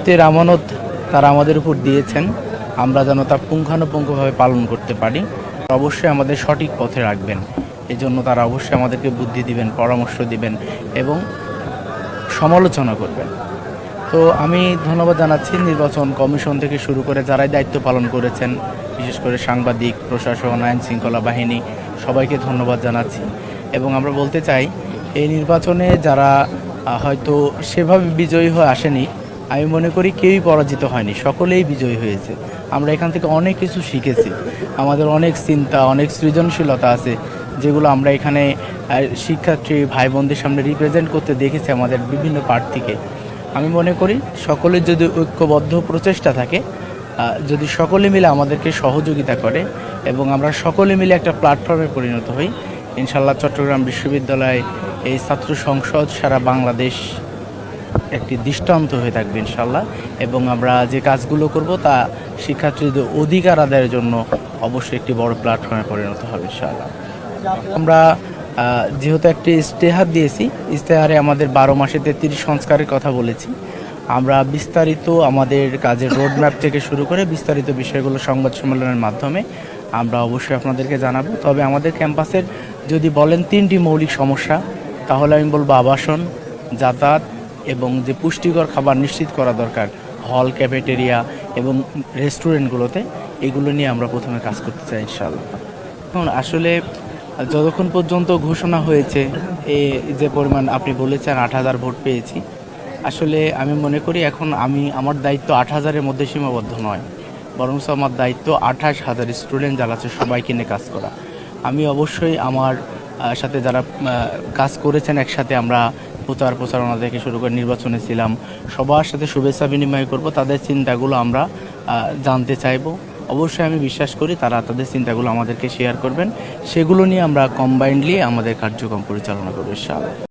দায়িত্বের আমানত তারা আমাদের উপর দিয়েছেন। আমরা যেন তা পুঙ্খানুপুঙ্খভাবে পালন করতে পারি। অবশ্যই আমাদের সঠিক পথে রাখবেন। এজন্য তারা অবশ্যই আমাদেরকে বুদ্ধি দিবেন, পরামর্শ দিবেন এবং সমালোচনা করবেন। তো আমি ধন্যবাদ জানাচ্ছি নির্বাচন কমিশন থেকে শুরু করে যারাই দায়িত্ব পালন করেছেন, বিশেষ করে সাংবাদিক, প্রশাসন আইন শৃঙ্খলা বাহিনী, সবাইকে ধন্যবাদ জানাচ্ছি। এবং আমরা বলতে চাই, এই নির্বাচনে যারা হয়তো সেভাবে বিজয়ী হয়ে আসেনি আমি মনে করি কেউই পরাজিত হয়নি, সকলেই বিজয়ী হয়েছে। আমরা এখান থেকে অনেক কিছু শিখেছি। আমাদের অনেক চিন্তা, অনেক সৃজনশীলতা আছে, যেগুলো আমরা এখানে শিক্ষার্থী ভাই বোনদের সামনে রিপ্রেজেন্ট করতে দেখেছি আমাদের বিভিন্ন পার্ট থেকে আমি মনে করি সকলের যদি ঐক্যবদ্ধ প্রচেষ্টা থাকে যদি সকলে মিলে আমাদেরকে সহযোগিতা করে এবং আমরা সকলে মিলে একটা প্ল্যাটফর্মে পরিণত হই ইনশাল্লাহ চট্টগ্রাম বিশ্ববিদ্যালয় এই ছাত্র সংসদ সারা বাংলাদেশ একটি দৃষ্টান্ত হয়ে থাকবে ইনশাল্লাহ এবং আমরা যে কাজগুলো করব তা শিক্ষার্থীদের অধিকার আদায়ের জন্য অবশ্যই একটি বড় প্ল্যাটফর্মে পরিণত হবে ইনশাল্লাহ আমরা যেহেতু একটি ইস্তেহার দিয়েছি ইস্তেহারে আমাদের বারো মাসে তেত্রিশ সংস্কারের কথা বলেছি। আমরা বিস্তারিত আমাদের কাজের রোডম্যাপ থেকে শুরু করে বিস্তারিত বিষয়গুলো সংবাদ সম্মেলনের মাধ্যমে আমরা অবশ্যই আপনাদেরকে জানাব। তবে আমাদের ক্যাম্পাসের যদি বলেন তিনটি মৌলিক সমস্যা, তাহলে আমি বলব আবাসন, যাতায়াত এবং যে পুষ্টিকর খাবার নিশ্চিত করা দরকার হল ক্যাফেটেরিয়া এবং রেস্টুরেন্টগুলোতে এগুলো নিয়ে আমরা প্রথমে কাজ করতে চাই, ইনশাআল্লাহ। এখন আসলে যতক্ষণ পর্যন্ত ঘোষণা হয়েছে, এ যে পরিমাণ আপনি বলেছেন আট হাজার ভোট পেয়েছি, আসলে আমি মনে করি এখন আমি, আমার দায়িত্ব আট হাজারের মধ্যে সীমাবদ্ধ নয়। বরং আমার দায়িত্ব আঠাশ হাজার স্টুডেন্ট যারা আছে, সবাইকে নিয়ে কাজ করা। আমি অবশ্যই আমার সাথে যারা কাজ করেছেন একসাথে আমরা প্রচার প্রচারণা থেকে শুরু করে নির্বাচনে ছিলাম। সবার সাথে শুভেচ্ছা বিনিময় করব, তাদের চিন্তাগুলো আমরা জানতে চাইব। অবশ্যই আমি বিশ্বাস করি তারা তাদের চিন্তাগুলো আমাদেরকে শেয়ার করবেন। সেগুলো নিয়ে আমরা কম্বাইন্ডলি আমাদের কার্যক্রম পরিচালনা করব, ইনশাআল্লাহ।